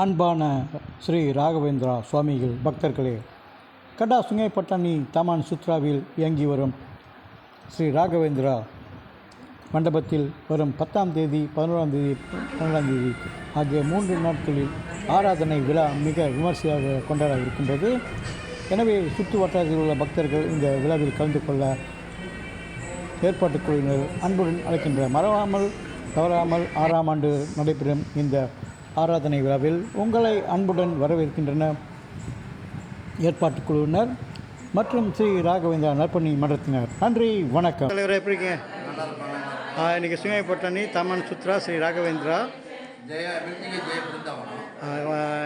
அன்பான ஸ்ரீ ராகவேந்திரா சுவாமிகள் பக்தர்களே கடா சுங்கைப்பட்டாணி தாமான் சுத்ராவில் இயங்கி வரும் ஸ்ரீ ராகவேந்திரா மண்டபத்தில் வரும் பத்தாம் தேதி பதினோராம் தேதி பன்னெண்டாம் தேதி ஆகிய மூன்று நாட்களில் ஆராதனை விழா மிக விமர்சையாக கொண்டாட இருக்கின்றது எனவே சுற்று வட்டாரத்தில் உள்ள பக்தர்கள் இந்த விழாவில் கலந்து கொள்ள ஏற்பாட்டுக் குழுவினர் அன்புடன் அழைக்கின்ற மறவாமல் தவறாமல் ஆறாம் ஆண்டு நடைபெறும் இந்த ஆராதனை விழாவில் உங்களை அன்புடன் வரவேற்கின்றன. ஏற்பாட்டுக் குழுவினர் மற்றும் ஸ்ரீ ராகவேந்திரா நற்பணி மன்றத்தினர். நன்றி வணக்கம். தலைவர் எப்படி இருக்கீங்க? இன்னைக்கு சுங்கைப்பட்டாணி தமன் சுத்ரா ஸ்ரீ ராகவேந்திரா.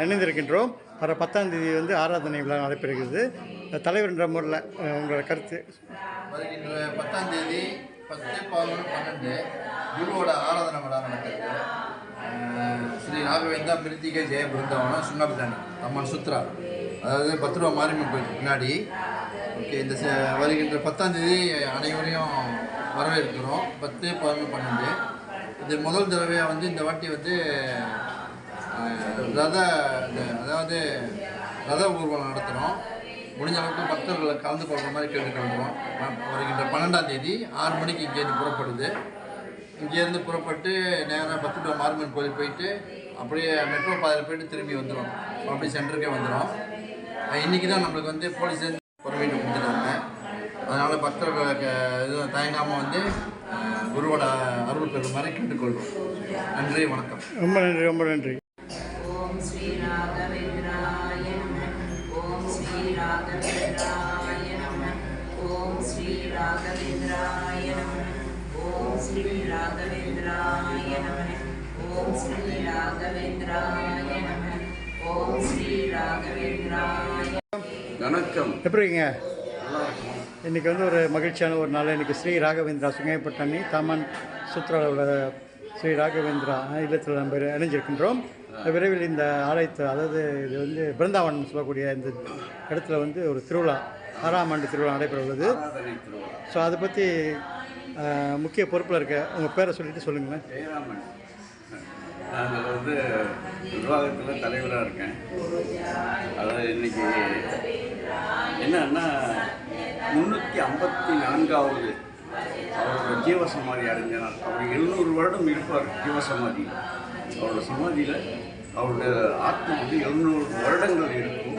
இணைந்திருக்கின்றோம். வர பத்தாம் தேதி வந்து ஆராதனை விழா நடைபெறுகிறது. தலைவர் என்ற முறையில் உங்களோட கருத்து. வருகின்ற பத்தாம் தேதி பத்து பதினொன்று பன்னெண்டு குருவோட ஆராதனை விழா நடக்கிறது ஸ்ரீ ராகவேந்தா மிருத்திகை ஜெய பிருந்தாவனம் சுண்ணாபிதானி அம்மன் சுத்ரா. அதாவது பத்து ரூபா மாரியம்மன் கோயில் பின்னாடி. ஓகே இந்த ச- வருகின்ற பத்தாம் தேதி அனைவரையும் வரவேற்கிறோம். பத்து பதினொன்று பன்னெண்டு. இது முதல் தடவையாக வந்து இந்த வாட்டி வந்து ரத இந்த அதாவது ரத ஊர்வலம் நடத்துகிறோம் முடிஞ்ச அளவுக்கு பக்தர்களை கலந்து கொள்கிற மாதிரி கேட்டுக்கொள்கிறோம். வருகின்ற பன்னெண்டாம் தேதி ஆறு மணிக்கு இங்கேருந்து புறப்படுது. இங்கேருந்து புறப்பட்டு நேராக பத்துட்டு மார்மன் கோயில் போயிட்டு அப்படியே மெட்ரோ பாதையில் போயிட்டு திரும்பி வந்துடும் அப்படி சென்டருக்கே வந்துடும் இன்றைக்கி தான் நம்மளுக்கு வந்து போலீஸ் பர்மிட் கொடுத்துட்டாங்க. அதனால் பக்தர்களுக்கு இது தயங்காமல் வந்து குருவோட அருள் பெறும் மாதிரி கேட்டுக்கொள்கிறோம் நன்றி வணக்கம். ரொம்ப நன்றி ரொம்ப நன்றி. ஓம் ஸ்ரீ ராகவேந்திராய நம. ஓம் ஸ்ரீ ராகவேந்திராய நம. ஓம் ஸ்ரீ ராகவேந்திராய நம. ஓம் ஸ்ரீ ராகவேந்திராய நம ஓம் ஸ்ரீ ராகவேந்திராய நம ஓம் ஸ்ரீ ராகவேந்திராய வணக்கம். எப்படி இருக்கீங்க இன்றைக்கி வந்து ஒரு மகிழ்ச்சியான ஒரு நாள். இன்றைக்கி ஸ்ரீ ராகவேந்திரா சுங்கைப்பட்டாணி தாமன் சுத்ராவோட ஸ்ரீ ராகவேந்திரா இல்லத்தில் நம்ம இணைஞ்சிருக்கின்றோம். விரைவில் இந்த ஆலயத்தை அதாவது இது வந்து பிருந்தாவனம் சொல்லக்கூடிய இந்த இடத்துல வந்து ஒரு திருவிழா ஆறாம் ஆண்டு திருவிழா நடைபெற உள்ளது ஸோ அதை பற்றி முக்கிய பொறுப்பில் இருக்க உங்கள் பேரை சொல்லிட்டு சொல்லுங்களேன். ஜெயராமன். நான் வந்து நிர்வாகத்தில் தலைவராக இருக்கேன். அதாவது இன்னைக்கு என்னன்னா முந்நூற்றி ஐம்பத்தி நான்காவது அவரோட ஜீவசமாதி அடைஞ்ச நாள் அவர் எழுநூறு வருடம் இருப்பார் ஜீவசமாதி அவரோட சமாதியில் அவரோட ஆத்மா வந்து எழுநூறு வருடங்கள் இருக்கும்.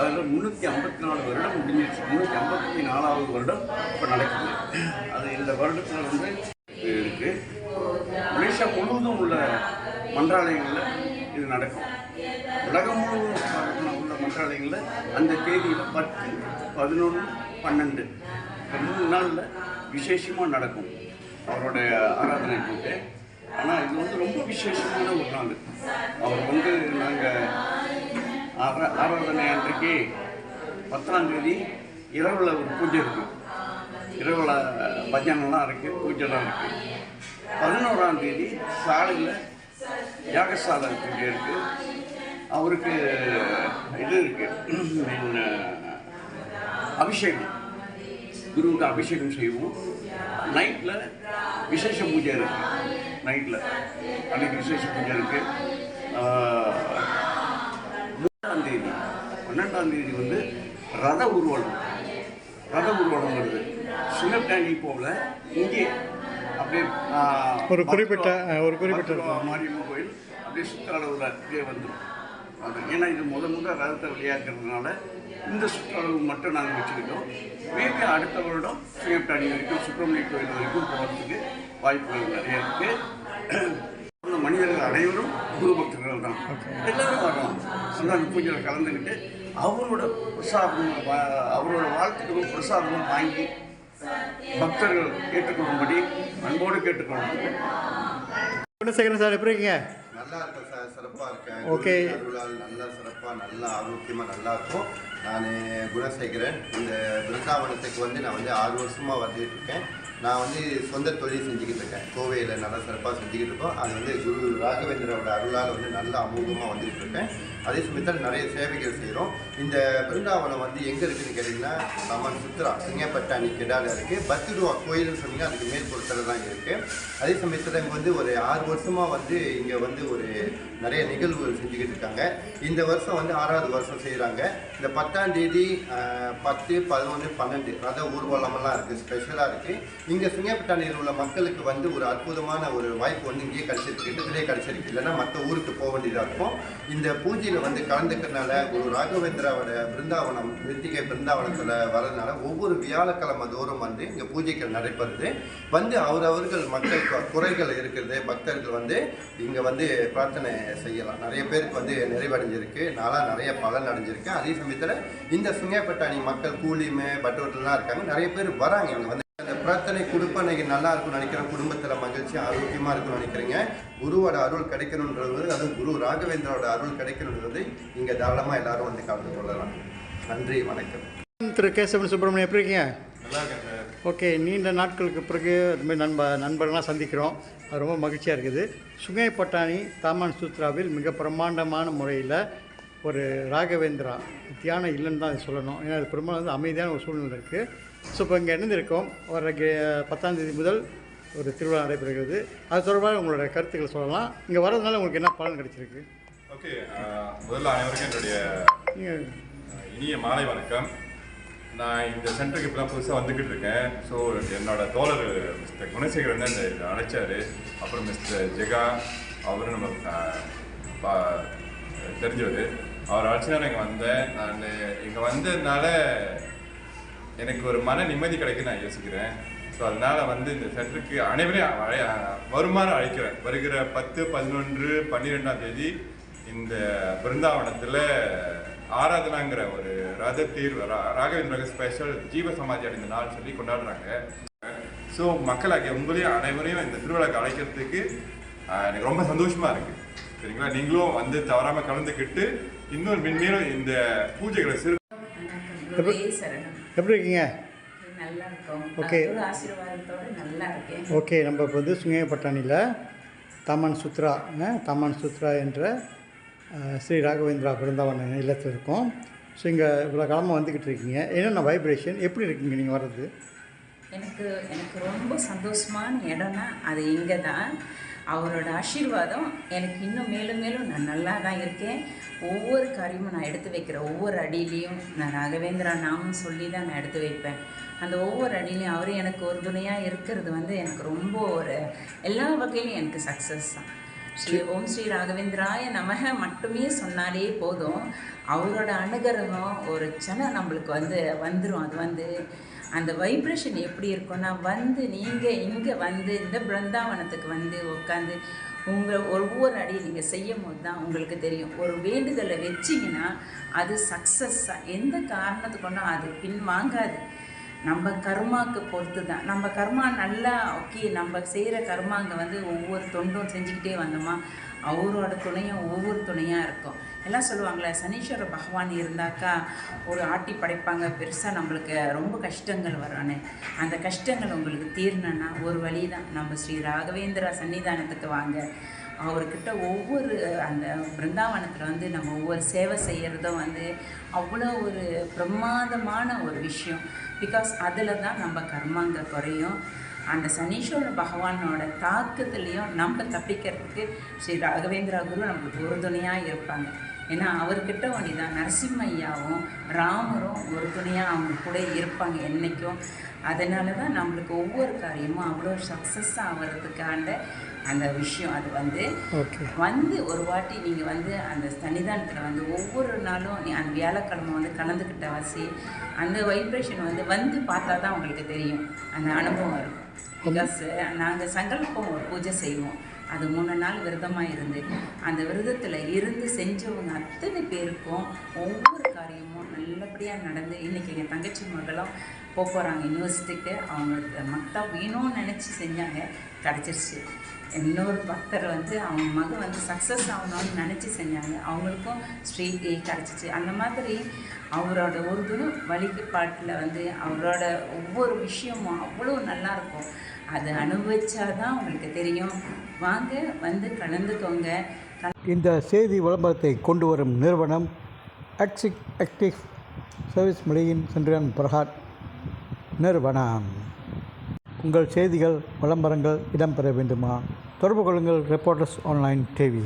அதில் முந்நூற்றி ஐம்பத்தி நாலு வருடம் முடிஞ்சிருச்சு. முந்நூற்றி ஐம்பத்தி நாலாவது வருடம் இப்போ நடக்குது. அது இந்த வருடத்தில் வந்து இருக்குது மலேசியா முழுவதும் உள்ள மன்றாலயங்களில் இது நடக்கும். உலகம் முழுவதும் உள்ள மன்றாலயங்களில் அந்த தேதியில் பத்து பதினொன்று பன்னெண்டு இந்த மூணு நாளில் விசேஷமாக நடக்கும். அவருடைய ஆராதனை கூட்டு ஆனால் இது வந்து ரொம்ப விசேஷமான ஒரு நாள். அவர் வந்து நாங்கள் ஆரா ஆராதனை அன்றைக்கு பத்தாம் தேதி இரவில் ஒரு பூஜை இருக்குது இரவில் பஜனைலாம் இருக்குது பூஜைலாம் இருக்குது பதினோராம் தேதி சாலையில் யாகசாலை பூஜை இருக்குது அவருக்கு இது இருக்குது அபிஷேகம். குருவுக்கு அபிஷேகம் செய்வோம். நைட்டில் விசேஷ பூஜை இருக்குது நைட்டில் அன்னைக்கு விசேஷ பூஜை இருக்குது பன்னெண்டாம் தேதி வந்து ரத ஊர்வலம். ரத ஊர்வலம் வருது. சுங்கட்டாணி போல இங்கே அப்படியே ஒரு குறிப்பிட்ட, ஒரு குறிப்பிட்ட மாரியம்மன் கோயில் அப்படியே சுற்றளவில் அப்படியே வந்துடும் அது ஏன்னா இது முத முத ரதத்தை விளையாடுறதுனால இந்த சுற்றளவு மட்டும் நாங்கள் வச்சுக்கிட்டோம் மேபி அடுத்த வருடம் சுயப்டாணி வரைக்கும் சுப்பிரமணிய கோயில் வரைக்கும் போகிறதுக்கு வாய்ப்புகள் நிறைய இருக்குது மனிதர்கள் அனைவரும் குரு பக்தர்கள் தான் எல்லாரும் அந்த அந்த பூஜையில் கலந்துக்கிட்டு அவரோட பிரசாதம் வா- அவரோட வாழ்த்துக்களும் பிரசாதமும் வாங்கி பக்தர்கள் ஏற்றுக்கொள்ளும்படி அன்போடு கேட்டுக்கொள்ளும் குணசேகரன் சார் எப்படி இருக்கீங்க? நல்லா இருக்கும் சார் சிறப்பாக இருக்கேன். Okay. குரு அருளால் நல்லா சிறப்பாக நல்லா ஆரோக்கியமாக நல்லா இருக்கும். நான் குணசேகரன். இந்த பிருந்தாவனத்துக்கு வந்து நான் வந்து ஆறு வருஷமாக வந்துட்டு இருக்கேன். நான் வந்து சொந்த தொழில் செஞ்சுக்கிட்டு இருக்கேன். கோவையில் நல்லா சிறப்பாக செஞ்சுக்கிட்டு இருக்கோம். அது வந்து குரு ராகவேந்திரோட அருளால் வந்து நல்ல அமோகமாக வந்துட்டு இருக்கேன். அதே சமயத்தில் நிறைய சேவைகள் செய்கிறோம் இந்த பிருந்தாவனம் வந்து எங்கே இருக்குன்னு கேட்டிங்கன்னா சமன் சுத்ரா சிங்கப்பட்டாணி கெடால இருக்குது பத்துருவா கோயில்னு சொன்னீங்கன்னா அதுக்கு மேற்பொருத்தல தான் இருக்குது அதே சமயத்தில் இங்கே வந்து ஒரு ஆறு வருஷமாக வந்து இங்கே வந்து ஒரு நிறைய நிகழ்வுகள் செஞ்சுக்கிட்டு இருக்காங்க. இந்த வருஷம் வந்து ஆறாவது வருஷம் செய்கிறாங்க இந்த பத்தாம் தேதி பத்து பதினொன்று பன்னெண்டு ரத ஊர்வலமெல்லாம் இருக்குது ஸ்பெஷலாக இருக்குது இங்கே சுங்கப்பட்டாணியில் உள்ள மக்களுக்கு வந்து ஒரு அற்புதமான ஒரு வாய்ப்பு வந்து இங்கேயே கிடச்சிருக்கு கிட்டத்திலே கிடச்சிருக்கு. இல்லைன்னா மற்ற ஊருக்கு போக வேண்டியதாக இருக்கும். இந்த பூஜையில் வந்து கலந்துக்கிறதுனால ஒரு ராகவேந்திராவோட பிருந்தாவனம் மிருத்திகை பிருந்தாவனத்தில் வரதுனால ஒவ்வொரு வியாழக்கிழமை தோறும் வந்து இங்கே பூஜைகள் நடைபெறுது. வந்து அவரவர்கள் மக்கள் குறைகள் இருக்கிறது பக்தர்கள் வந்து இங்கே வந்து பிரார்த்தனை செய்யலாம். நிறைய பேருக்கு வந்து நிறைவடைஞ்சிருக்கு நாளாக நிறைய பலன் அடைஞ்சிருக்கு. அதே சமயத்தில் இந்த சுங்கப்பட்டாணி மக்கள் கூலிமே பட்டவர்கள்லாம் இருக்காங்க நிறைய பேர் வராங்க. இங்கே வந்து பிரார்த்தனை கொடுப்பனைக்கு நல்லா இருக்கும்னு நினைக்கிறேன். குடும்பத்தில் மகிழ்ச்சி ஆரோக்கியமாக இருக்கும்னு நினைக்கிறீங்க. குருவோட அருள் கிடைக்கணுன்றது அதுவும் குரு ராகவேந்திரோட அருள் கிடைக்கணுன்றது இங்கே தாராளமாக எல்லாரும் வந்து கலந்து கொள்ளலாம். நன்றி வணக்கம். திரு கேசவன் சுப்பிரமணியம் எப்படி இருக்கீங்க? நல்லா இருக்கேன் சார். ஓகே நீண்ட நாட்களுக்கு பிறகு இது மாதிரி நண்ப நண்பர்கள்லாம் சந்திக்கிறோம். அது ரொம்ப மகிழ்ச்சியாக இருக்குது. சுங்கை பட்டாணி தாமான் சூத்ராவில் மிக பிரம்மாண்டமான முறையில் ஒரு ராகவேந்திரா தியான இல்லைன்னு தான் அது சொல்லணும். ஏன்னா அது பெரும்பாலும் வந்து அமைதியான ஒரு சூழ்நிலை இருக்குது ஸோ இப்போ இங்கே இணைந்திருக்கோம். வர பத்தாம் தேதி முதல் ஒரு திருவிழா நடைபெறுகிறது. அது தொடர்பாக உங்களோட கருத்துக்கள் சொல்லலாம். இங்கே வர்றதுனால உங்களுக்கு என்ன பலன் கிடைச்சிருக்கு? ஓகே முதல்ல அனைவருக்கும் என்னுடைய இனிய மாலை வணக்கம். நான் இந்த சென்டருக்கு இப்போ தான் புதுசாக வந்துக்கிட்டு இருக்கேன். ஸோ என்னோட தோழர் மிஸ்டர் குணசேகரன் தான் இந்த அழைச்சாரு. அப்புறம் மிஸ்டர் ஜெகா அவரும் நம்ம தெரிஞ்சவர். அவர் அழைச்சி தான் இங்கே வந்தேன். நான் இங்கே வந்ததுனால எனக்கு ஒரு மன நிம்மதி கிடைக்குன்னு நான் யோசிக்கிறேன். ஸோ அதனால் வந்து இந்த சென்டருக்கு அனைவரையும் வருமானம் அழைக்கிறேன். வருகிற பத்து பதினொன்று பன்னிரெண்டாம் தேதி இந்த பிருந்தாவனத்தில் ஆராதனாங்கிற ஒரு ரத தீர் ரா- ராகவேந்திர ஸ்பெஷல் ஜீவ சமாதி அடைந்த நாள் சொல்லி கொண்டாடுறாங்க. ஸோ மக்களாகிய உங்களையும் அனைவரையும் இந்த திருவிழாக்கு அழைக்கிறதுக்கு எனக்கு ரொம்ப சந்தோஷமாக இருக்குது சரிங்களா? நீங்களும் வந்து தவறாமல் கலந்துக்கிட்டு இன்னொரு மென்மேலும் இந்த பூஜைகளை சிறு சரணம். எப்படி இருக்கீங்க? இருக்கேன் ஓகே. நம்ம இப்போ வந்து சுங்கப்பட்டாணியில் தாமான் சுத்ரா தாமான் சுத்ரா என்ற ஸ்ரீ ராகவேந்திரா பிருந்தாவன இல்லத்தில் இருக்கோம். ஸோ இங்கே இவ்வளோ காலமாக வந்துக்கிட்டு இருக்கீங்க. என்னென்ன வைப்ரேஷன் எப்படி இருக்கீங்க நீங்கள் வர்றது? எனக்கு எனக்கு ரொம்ப சந்தோஷமான இடம்னா அது இங்கே தான் அவரோட ஆசீர்வாதம் எனக்கு இன்னும் மேலும் மேலும் நான் நல்லா தான் இருக்கேன். ஒவ்வொரு காரியமும் நான் எடுத்து வைக்கிற ஒவ்வொரு அடியிலையும் நான் ராகவேந்திரா நாமம் சொல்லி தான் நான் எடுத்து வைப்பேன். அந்த ஒவ்வொரு அடியிலையும் அவர் எனக்கு ஒரு துணையாக இருக்கிறது வந்து எனக்கு ரொம்ப ஒரு எல்லா வகையிலும் எனக்கு சக்ஸஸ் தான். ஸ்ரீ ஓம் ஸ்ரீ ராகவேந்திராய நமக மட்டுமே சொன்னாலே போதும். அவரோட அனுகிரகம் ஒரு சனம் நம்மளுக்கு வந்து வந்துடும் அது வந்து அந்த வைப்ரேஷன் எப்படி இருக்கும்னா வந்து நீங்கள் இங்கே வந்து இந்த பிருந்தாவனத்துக்கு வந்து உட்காந்து உங்கள் ஒவ்வொரு அடியும் நீங்கள் செய்யும் போது தான் உங்களுக்கு தெரியும். ஒரு வேண்டுதலை வச்சிங்கன்னா அது சக்ஸஸ்ஸாக எந்த காரணத்து கொண்டும் அது பின்வாங்காது. நம்ம கர்மாக்கு பொறுத்து தான். நம்ம கர்மா நல்லா ஓகே நம்ம செய்கிற கர்மாங்க வந்து ஒவ்வொரு தொண்டும் செஞ்சுக்கிட்டே வந்தோமா அவரோட துணையும் ஒவ்வொரு துணையாக இருக்கும். எல்லாம் சொல்லுவாங்களே சனீஸ்வர பகவான் இருந்தாக்கா ஒரு ஆட்டி படைப்பாங்க பெருசாக நம்மளுக்கு ரொம்ப கஷ்டங்கள் வரானே. அந்த கஷ்டங்கள் உங்களுக்கு தீரணுன்னா ஒரு வழி தான் நம்ம ஸ்ரீ ராகவேந்திரா சன்னிதானத்துக்கு வாங்க. அவர்கிட்ட ஒவ்வொரு அந்த பிருந்தாவனத்தில் வந்து நம்ம ஒவ்வொரு சேவை செய்கிறதும் வந்து அவ்வளோ ஒரு பிரமாதமான ஒரு விஷயம். பிகாஸ் அதில் தான் நம்ம கர்மாங்க குறையும். அந்த சனீஸ்வர பகவானோட தாக்கத்துலேயும் நம்ம தப்பிக்கிறதுக்கு ஸ்ரீ ராகவேந்திரா குரு நம்மளுக்கு உறுதுணையாக இருப்பாங்க. ஏன்னா அவர்கிட்ட ஒண்டி தான் நரசிம்மையாவும் ராமரும் ஒரு துணையாக அவங்க கூட இருப்பாங்க என்றைக்கும் அதனால தான் நம்மளுக்கு ஒவ்வொரு காரியமும் அவ்வளோ சக்ஸஸ் ஆகிறதுக்காண்ட அந்த விஷயம் அது வந்து வந்து ஒரு வாட்டி நீங்கள் வந்து அந்த சன்னிதானத்தில் வந்து ஒவ்வொரு நாளும் நீ அந்த வியாழக்கிழமை வந்து கலந்துக்கிட்ட வாசி அந்த வைப்ரேஷன் வந்து வந்து பார்த்தா தான் உங்களுக்கு தெரியும். அந்த அனுபவம் இருக்கும். பிகாஸ் நாங்கள் சங்கல்பம் ஒரு பூஜை செய்வோம். அது மூணு நாள் விரதமாக இருந்து அந்த விரதத்தில் இருந்து செஞ்சவங்க அத்தனை பேருக்கும் ஒவ்வொரு காரியமும் நல்லபடியாக நடந்து இன்றைக்கி எங்கள் தங்கச்சி மகளும் போக போகிறாங்க யூனிவர்சிட்டிக்கு அவங்களுக்கு மக்தா வேணும்னு நினச்சி செஞ்சாங்க. கிடச்சிருச்சு. இன்னொரு பக்தர் வந்து அவங்க மகன் வந்து சக்ஸஸ் ஆகணும்னு நினச்சி செஞ்சாங்க. அவங்களுக்கும் ஸ்ட்ரீட் ஏ கிடச்சிச்சு. அந்த மாதிரி அவரோட ஒரு வழிபாட்டில் வந்து அவரோட ஒவ்வொரு விஷயமும் அவ்வளோ நல்லாயிருக்கும் அதை அனுபவிச்சாதான் உங்களுக்கு தெரியும். வாங்க வந்து கலந்துக்கோங்க. இந்த செய்தி விளம்பரத்தை கொண்டு வரும் நிறுவனம் ஆக்சிக் ஆக்டிவ் சர்வீஸ் மொழியின் சென்றான் பிரகாட் நிறுவனம். உங்கள் செய்திகள் விளம்பரங்கள் இடம்பெற வேண்டுமா? தொடர்பு கொள்ளுங்கள் ரிப்போர்ட்டர்ஸ் ஆன்லைன் டிவி